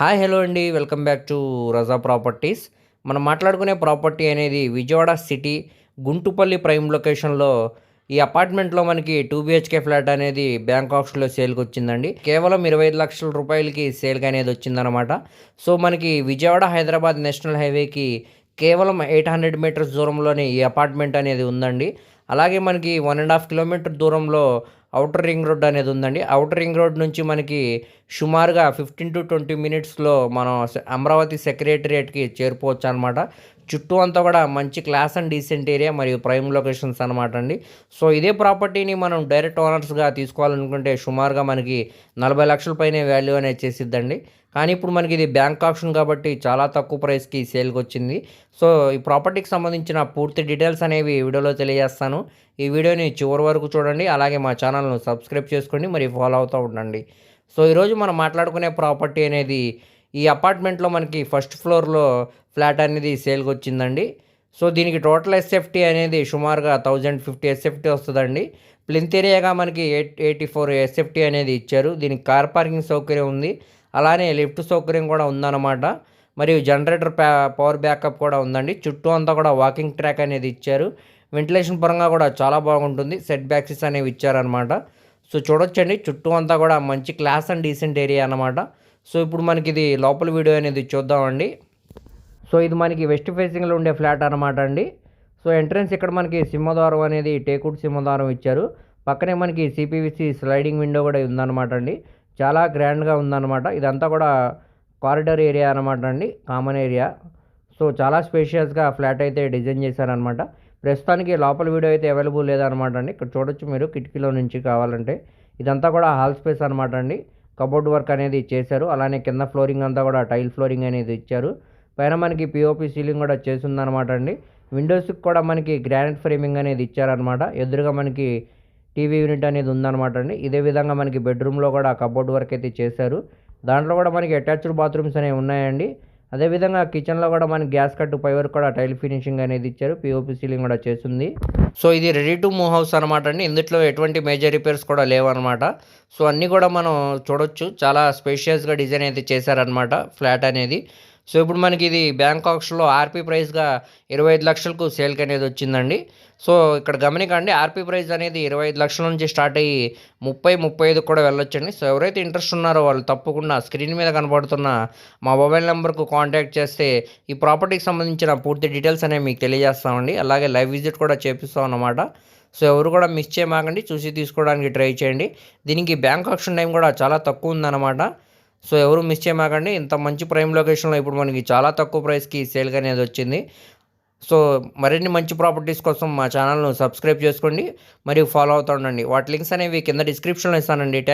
Hi hello అండి. Welcome back to Raza properties. మనం మాట్లాడుకునే ప్రాపర్టీ అనేది విజయవాడ సిటీ గుంటుపల్లి ప్రైమ్ లొకేషన్లో ఈ అపార్ట్మెంట్లో మనకి టూ బిహెచ్కే ఫ్లాట్ అనేది బ్యాంకాక్స్లో సేల్కి వచ్చిందండి. కేవలం ఇరవై ఐదు లక్షల రూపాయలకి సేల్కి అనేది వచ్చిందనమాట సో మనకి విజయవాడ హైదరాబాద్ నేషనల్ హైవేకి కేవలం ఎయిట్ హండ్రెడ్ మీటర్స్ దూరంలోనే ఈ అపార్ట్మెంట్ అనేది ఉందండి. అలాగే మనకి వన్ అండ్ హాఫ్ కిలోమీటర్ దూరంలో అవుటర్ రింగ్ రోడ్ అనేది ఉందండి. అవుటర్ రింగ్ రోడ్ నుంచి మనకి సుమారుగా ఫిఫ్టీన్ టు ట్వంటీ మినిట్స్లో మనం అమరావతి సెక్రటరియట్కి చేరుకోవచ్చు అనమాట చుట్టూ అంతా కూడా మంచి క్లాస్ అండ్ డీసెంట్ ఏరియా మరియు ప్రైమ్ లొకేషన్స్ అనమాట అండి. సో ఇదే ప్రాపర్టీని మనం డైరెక్ట్ ఓనర్స్గా తీసుకోవాలనుకుంటే సుమారుగా మనకి నలభై లక్షల పైనే వాల్యూ అనేది చేసిద్దండి. కానీ ఇప్పుడు మనకి ఇది బ్యాంక్ ఆప్షన్ కాబట్టి చాలా తక్కువ ప్రైస్కి సేల్కి వచ్చింది. సో ఈ ప్రాపర్టీకి సంబంధించిన పూర్తి డీటెయిల్స్ అనేవి వీడియోలో తెలియజేస్తాను. ఈ వీడియోని చివరి వరకు చూడండి. అలాగే మా ఛానల్ను సబ్స్క్రైబ్ చేసుకోండి. మరి ఫాలో అవుతూ ఉండండి. సో ఈరోజు మనం మాట్లాడుకునే ప్రాపర్టీ అనేది ఈ అపార్ట్మెంట్లో మనకి ఫస్ట్ ఫ్లోర్లో ఫ్లాట్ అనేది సేల్కి వచ్చిందండి సో దీనికి టోటల్ ఎస్ఎఫ్టీ అనేది సుమారుగా థౌజండ్ ఫిఫ్టీ ఎస్ఎఫ్టీ వస్తుందండి. ప్లింత్ ఏరియాగా మనకి ఎయిట్ ఎయిటీ ఫోర్ ఎస్ఎఫ్టీ అనేది ఇచ్చారు. దీనికి కార్ పార్కింగ్ సౌకర్యం ఉంది. అలానే లిఫ్ట్ సౌకర్యం కూడా ఉందన్నమాట. మరియు జనరేటర్ ప్యా పవర్ బ్యాకప్ కూడా ఉందండి. చుట్టూ అంతా కూడా వాకింగ్ ట్రాక్ అనేది ఇచ్చారు. వెంటిలేషన్ పరంగా కూడా చాలా బాగుంటుంది. సెట్ బ్యాక్సెస్ అనేవి ఇచ్చారనమాట సో చూడొచ్చండి. చుట్టూ అంతా కూడా మంచి క్లాస్ అండ్ డీసెంట్ ఏరియా అనమాట సో ఇప్పుడు మనకి ఇది లోపల వీడియో అనేది చూద్దామండి. సో ఇది మనకి వెస్ట్ ఫేసింగ్లో ఉండే ఫ్లాట్ అనమాట అండి. సో ఎంట్రన్స్ ఇక్కడ మనకి సింహద్వారం అనేది టేకుడ్ సింహద్వారం ఇచ్చారు. పక్కనే మనకి సిపివిసి స్లైడింగ్ విండో కూడా ఉందన్నమాట అండి. చాలా గ్రాండ్గా ఉందన్నమాట. ఇదంతా కూడా కారిడార్ ఏరియా అనమాట అండి. Common area. సో చాలా స్పేషియస్గా ఫ్లాట్ అయితే డిజైన్ చేశారనమాట ప్రస్తుతానికి లోపల వీడియో అయితే అవైలబుల్ లేదనమాట అండి. ఇక్కడ చూడొచ్చు మీరు కిటికీలో నుంచి కావాలంటే. ఇదంతా కూడా హాల్ స్పేస్ అనమాట అండి. కబోర్డ్ వర్క్ అనేది చేశారు. అలానే కింద ఫ్లోరింగ్ అంతా కూడా టైల్ ఫ్లోరింగ్ అనేది ఇచ్చారు. పైన మనకి పిఓపి సీలింగ్ కూడా చేసిందనమాట అండి. విండోస్కి కూడా మనకి గ్రానైట్ ఫ్రేమింగ్ అనేది ఇచ్చారనమాట ఎదురుగా మనకి టీవీ యూనిట్ అనేది ఉందన్నమాట అండి. ఇదే విధంగా మనకి బెడ్రూమ్లో కూడా కబోర్డ్ వర్క్ అయితే చేశారు. దాంట్లో కూడా మనకి అటాచ్డ్ బాత్రూమ్స్ అనేవి ఉన్నాయండి. అదేవిధంగా కిచెన్లో కూడా మనకి గ్యాస్ కట్టు పై వరకు కూడా టైల్ ఫినిషింగ్ అనేది ఇచ్చారు. పిఓపి సీలింగ్ కూడా చేస్తుంది. సో ఇది రెడీ టు మూవ్ హౌస్ అనమాట అండి. ఇందులో ఎటువంటి మేజర్ రిపేర్స్ కూడా లేవన్నమాట. సో అన్నీ కూడా మనం చూడొచ్చు. చాలా స్పేషియస్గా డిజైన్ అయితే చేశారనమాట ఫ్లాట్ అనేది. సో ఇప్పుడు మనకి ఇది బ్యాంకాక్స్లో ఆర్పీ ప్రైస్గా ఇరవై ఐదు లక్షలకు సేల్కి అనేది వచ్చిందండి. సో ఇక్కడ గమనికండి ఆర్పీ ప్రైస్ అనేది ఇరవై ఐదు లక్షల నుంచి స్టార్ట్ అయ్యి ముప్పై ముప్పై ఐదు కూడా వెళ్ళొచ్చండి. సో ఎవరైతే ఇంట్రెస్ట్ ఉన్నారో వాళ్ళు తప్పకుండా స్క్రీన్ మీద కనబడుతున్న మా మొబైల్ నెంబర్కు కాంటాక్ట్ చేస్తే ఈ ప్రాపర్టీకి సంబంధించిన పూర్తి డీటెయిల్స్ అనేవి మీకు తెలియజేస్తామండి. అలాగే లైవ్ విజిట్ కూడా చేపిస్తాం అన్నమాట. సో ఎవరు కూడా మిస్ చేయమాకండి చూసి తీసుకోవడానికి ట్రై చేయండి. దీనికి బ్యాంక్ ఆప్షన్ టైం కూడా చాలా తక్కువ ఉందన్నమాట. సో ఎవరు మిస్ చేయమాకండి. ఇంత మంచి ప్రైమ్ లొకేషన్లో ఇప్పుడు మనకి చాలా తక్కువ ప్రైస్కి సేల్గా అనేది వచ్చింది. సో మరిన్ని మంచి ప్రాపర్టీస్ కోసం మా ఛానల్ను సబ్స్క్రైబ్ చేసుకోండి. మరియు ఫాలో అవుతూ ఉండండి. వాటి లింక్స్ అనేవి కింద డిస్క్రిప్షన్లో ఇస్తానండి.